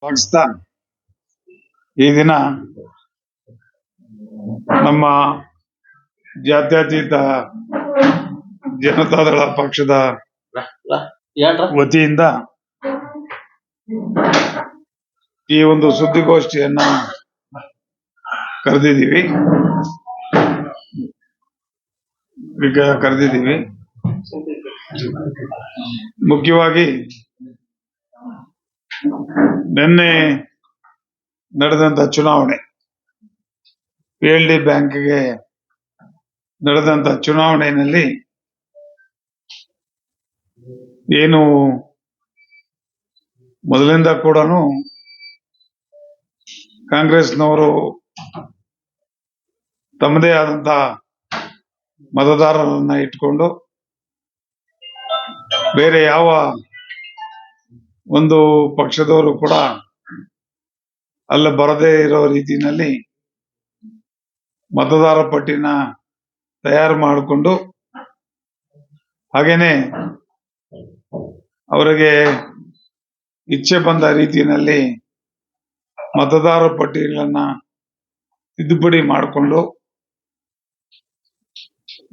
ಪಾಕಿಸ್ತಾನ್. ಈ ದಿನ ನಮ್ಮ ಜಾತ್ಯತೀತ ಜನತಾದಳ ಪಕ್ಷದ ವತಿಯಿಂದ ಈ ಒಂದು ಸುದ್ದಿಗೋಷ್ಠಿಯನ್ನ ಕರೆದಿದ್ದೀವಿ. ಕರೆದಿದ್ದೀವಿ. ಮುಖ್ಯವಾಗಿ ನಿನ್ನೆ ನಡೆದಂತ ಚುನಾವಣೆ. ಪಿ ಎಲ್ ಡಿ ಬ್ಯಾಂಕ್ಗೆ ನಡೆದಂತ ಚುನಾವಣೆಯಲ್ಲಿ ಏನು ಮೊದಲಿಂದ ಕೂಡ ಕಾಂಗ್ರೆಸ್ನವರು ತಮ್ಮದೇ ಆದಂತ ಮತದಾರರನ್ನ ಇಟ್ಕೊಂಡು ಬೇರೆ ಯಾವ ಒಂದು ಪಕ್ಷದವರು ಕೂಡ ಅಲ್ಲ ಬರದೇ ಇರೋ ರೀತಿಯಲ್ಲಿ ಮತದಾರ ಪಟ್ಟಿನ ತಯಾರು ಮಾಡಿಕೊಂಡು ಹಾಗೇನೆ ಅವರಿಗೆ ಇಚ್ಛೆ ಬಂದ ರೀತಿಯಲ್ಲಿ ಮತದಾರ ಪಟ್ಟಿಗಳನ್ನ ತಿದ್ದುಪಡಿ ಮಾಡಿಕೊಂಡು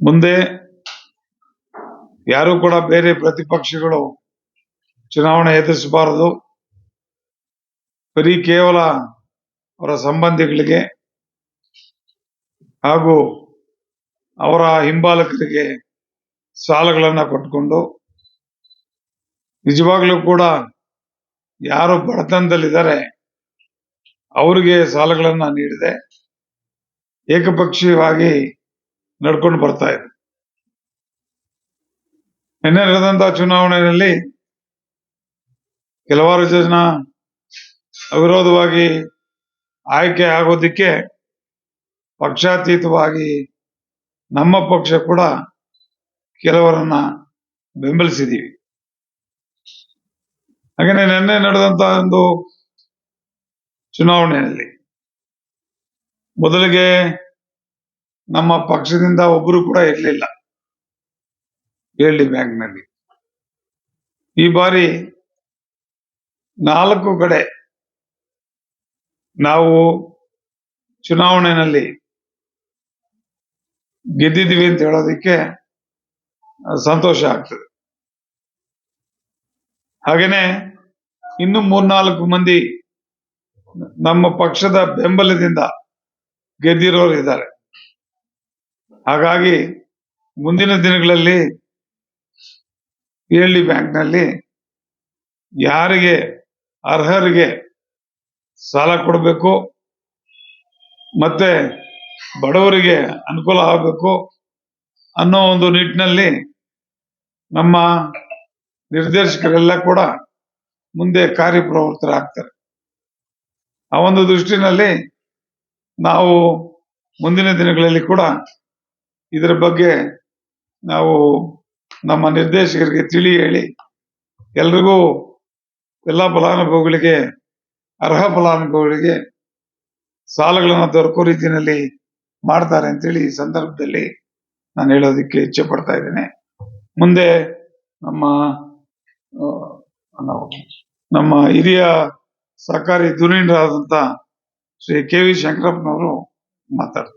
ಮುಂದೆ ಯಾರು ಕೂಡ ಬೇರೆ ಪ್ರತಿಪಕ್ಷಗಳು ಚುನಾವಣೆ ಎದುರಿಸಬಾರದು. ಬರೀ ಕೇವಲ ಅವರ ಸಂಬಂಧಿಗಳಿಗೆ ಹಾಗೂ ಅವರ ಹಿಂಬಾಲಕರಿಗೆ ಸಾಲಗಳನ್ನು ಕೊಟ್ಕೊಂಡು ನಿಜವಾಗ್ಲೂ ಕೂಡ ಯಾರು ಬಡತನದಲ್ಲಿದ್ದಾರೆ, ಅವರಿಗೆ ಸಾಲಗಳನ್ನು ನೀಡದೆ. ಏಕಪಕ್ಷೀಯವಾಗಿ ನಡ್ಕೊಂಡು ಬರ್ತಾ ಇದೆ. ನಿನ್ನೆ ನಡೆದಂತಹ ಚುನಾವಣೆಯಲ್ಲಿ ಕೆಲವಾರು ಜನ ಅವಿರೋಧವಾಗಿ ಆಯ್ಕೆ ಆಗೋದಿಕ್ಕೆ ಪಕ್ಷಾತೀತವಾಗಿ ನಮ್ಮ ಪಕ್ಷ ಕೂಡ ಕೆಲವರನ್ನ ಬೆಂಬಲಿಸಿದೀವಿ. ಹಾಗೇನೆ ನಿನ್ನೆ ನಡೆದಂತ ಒಂದು ಚುನಾವಣೆಯಲ್ಲಿ ಮೊದಲಿಗೆ ನಮ್ಮ ಪಕ್ಷದಿಂದ ಒಬ್ಬರು ಕೂಡ ಇರಲಿಲ್ಲ. ಡಿ ಬ್ಯಾಂಕ್ನಲ್ಲಿ. ಈ ಬಾರಿ ನಾಲ್ಕು ಕಡೆ ನಾವು ಚುನಾವಣೆಯಲ್ಲಿ ಗೆದ್ದಿದ್ದೀವಿ ಅಂತ ಹೇಳೋದಕ್ಕೆ ಸಂತೋಷ ಆಗ್ತದೆ. ಹಾಗೇನೆ ಇನ್ನು ಮೂರ್ನಾಲ್ಕು ಮಂದಿ ನಮ್ಮ ಪಕ್ಷದ ಬೆಂಬಲದಿಂದ ಗೆದ್ದಿರೋರು ಇದ್ದಾರೆ. ಹಾಗಾಗಿ ಮುಂದಿನ ದಿನಗಳಲ್ಲಿ ಪಿ ಎಲ್ ಡಿ ಬ್ಯಾಂಕ್ನಲ್ಲಿ ಯಾರಿಗೆ ಅರ್ಹರಿಗೆ ಸಾಲ ಕೊಡಬೇಕು, ಮತ್ತೆ ಬಡವರಿಗೆ ಅನುಕೂಲ ಆಗಬೇಕು ಅನ್ನೋ ಒಂದು ನಿಟ್ಟಿನಲ್ಲಿ ನಮ್ಮ ನಿರ್ದೇಶಕರೆಲ್ಲ ಕೂಡ ಮುಂದೆ ಕಾರ್ಯಪ್ರವೃತ್ತರಾಗ್ತಾರೆ ಆ ಒಂದು ದೃಷ್ಟಿನಲ್ಲಿ ನಾವು ಮುಂದಿನ ದಿನಗಳಲ್ಲಿ ಕೂಡ ಇದರ ಬಗ್ಗೆ ನಾವು ನಮ್ಮ ನಿರ್ದೇಶಕರಿಗೆ ತಿಳಿ ಹೇಳಿ ಎಲ್ರಿಗೂ ಎಲ್ಲ ಫಲಾನುಭವಿಗಳಿಗೆ, ಅರ್ಹ ಫಲಾನುಭವಿಗಳಿಗೆ ಸಾಲಗಳನ್ನು ದೊರಕೋ ರೀತಿಯಲ್ಲಿ ಮಾಡ್ತಾರೆ ಅಂತೇಳಿ ಈ ಸಂದರ್ಭದಲ್ಲಿ ನಾನು ಹೇಳೋದಕ್ಕೆ ಇಚ್ಛೆ ಪಡ್ತಾ ಇದ್ದೇನೆ. ಮುಂದೆ ನಮ್ಮ ನಮ್ಮ ಹಿರಿಯ ಸರ್ಕಾರಿ ಧುರೀಣರಾದಂತ ಶ್ರೀ ಕೆ ವಿ ಶಂಕರಪ್ಪನವರು ಮಾತಾಡ್ತಾರೆ.